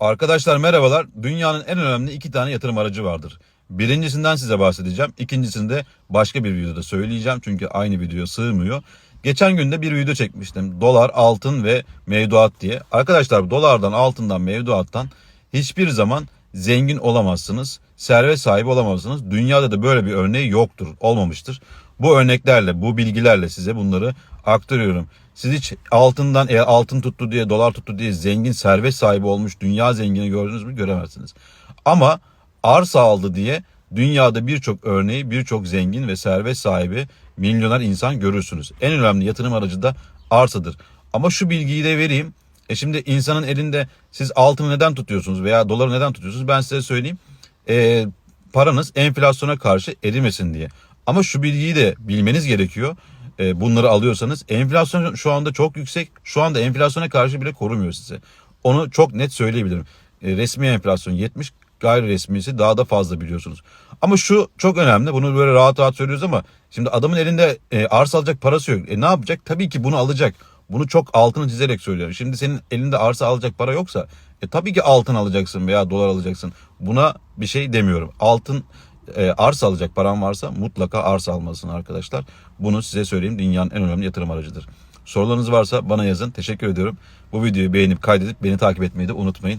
Arkadaşlar merhabalar. Dünyanın en önemli iki tane yatırım aracı vardır. Birincisinden size bahsedeceğim. İkincisini de başka bir videoda söyleyeceğim. Çünkü aynı video sığmıyor. Geçen gün de bir video çekmiştim. Dolar, altın ve mevduat diye. Arkadaşlar dolardan, altından, mevduattan hiçbir zaman zengin olamazsınız. Servet sahibi olamazsınız. Dünyada da böyle bir örneği yoktur, olmamıştır. Bu örneklerle, bu bilgilerle size bunları aktarıyorum. Siz hiç altından eğer altın tuttu diye, dolar tuttu diye zengin, servet sahibi olmuş dünya zengini gördünüz mü? Göremezsiniz. Ama arsa aldı diye dünyada birçok örneği, birçok zengin ve servet sahibi milyoner insan görürsünüz. En önemli yatırım aracı da arsadır. Ama şu bilgiyi de vereyim. E şimdi insanın elinde siz altını neden tutuyorsunuz veya doları neden tutuyorsunuz? Ben size söyleyeyim. E, paranız enflasyona karşı erimesin diye. Ama şu bilgiyi de bilmeniz gerekiyor. E, bunları alıyorsanız enflasyon şu anda çok yüksek. Şu anda enflasyona karşı bile korumuyor size. Onu çok net söyleyebilirim. E, resmi enflasyon 70, gayri resmisi daha da fazla biliyorsunuz. Ama şu çok önemli. Bunu böyle rahat rahat söylüyoruz ama şimdi adamın elinde e, arsa alacak parası yok. E, ne yapacak? Tabii ki bunu alacak. Bunu çok altını çizerek söylüyorum. Şimdi senin elinde arsa alacak para yoksa e, tabii ki altın alacaksın veya dolar alacaksın. Buna bir şey demiyorum. Altın e, arsa alacak paran varsa mutlaka arsa almalısın arkadaşlar. Bunu size söyleyeyim dünyanın en önemli yatırım aracıdır. Sorularınız varsa bana yazın. Teşekkür ediyorum. Bu videoyu beğenip kaydedip beni takip etmeyi de unutmayın.